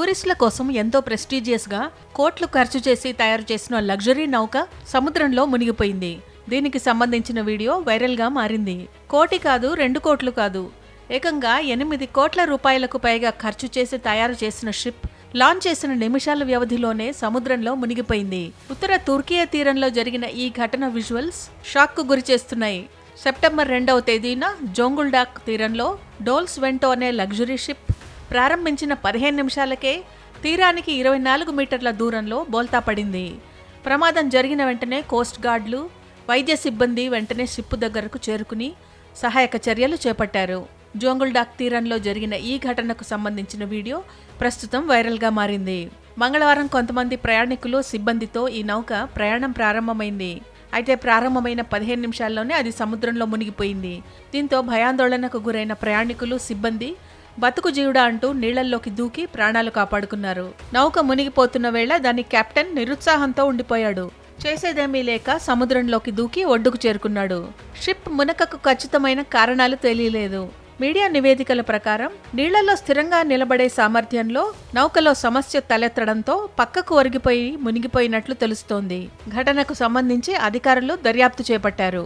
టూరిస్టుల కోసం ఎంతో ప్రెస్టీజియస్గా కోట్లు ఖర్చు చేసి తయారు చేసిన లగ్జరీ నౌక సముద్రంలో మునిగిపోయింది. దీనికి సంబంధించిన వీడియో వైరల్గా మారింది. కోటి కాదు రెండు కోట్లు కాదు. ఏకంగా ఎనిమిది కోట్ల రూపాయలకు పైగా ఖర్చు చేసి తయారు చేసిన షిప్ లాంచ్ చేసిన నిమిషాల వ్యవధిలోనే సముద్రంలో మునిగిపోయింది. ఉత్తర తుర్కియా తీరంలో జరిగిన ఈ ఘటన విజువల్స్ షాక్కు గురి చేస్తున్నాయి. సెప్టెంబర్ రెండవ తేదీన జోంగుల్డాక్ తీరంలో డోల్స్ వెంటో అనే లగ్జరీ షిప్ ప్రారంభించిన పదిహేను నిమిషాలకే తీరానికి ఇరవై నాలుగు మీటర్ల దూరంలో బోల్తా పడింది. ప్రమాదం జరిగిన వెంటనే కోస్ట్ గార్డులు వైద్య సిబ్బంది వెంటనే షిప్పు దగ్గరకు చేరుకుని సహాయక చర్యలు చేపట్టారు. జోంగుల్డాక్ తీరంలో జరిగిన ఈ ఘటనకు సంబంధించిన వీడియో ప్రస్తుతం వైరల్గా మారింది. మంగళవారం కొంతమంది ప్రయాణికులు సిబ్బందితో ఈ నౌక ప్రయాణం ప్రారంభమైంది. అయితే ప్రారంభమైన పదిహేను నిమిషాల్లోనే అది సముద్రంలో మునిగిపోయింది. దీంతో భయాందోళనకు గురైన ప్రయాణికులు సిబ్బంది బతుకు జీవుడా అంటూ నీళ్ళల్లోకి దూకి ప్రాణాలు కాపాడుకున్నారు. నౌక మునిగిపోతున్న వేళ దాని కెప్టెన్ నిరుత్సాహంతో ఉండిపోయాడు. చేసేదేమీ లేక సముద్రంలోకి దూకి ఒడ్డుకు చేరుకున్నాడు. షిప్ మునకకు ఖచ్చితమైన కారణాలు తెలియలేదు. మీడియా నివేదికల ప్రకారం నీళ్ళలో స్థిరంగా నిలబడే సామర్థ్యంలో నౌకలో సమస్య తలెత్తడంతో పక్కకు ఒరిగిపోయి మునిగిపోయినట్లు తెలుస్తోంది. ఘటనకు సంబంధించి అధికారులు దర్యాప్తు చేపట్టారు.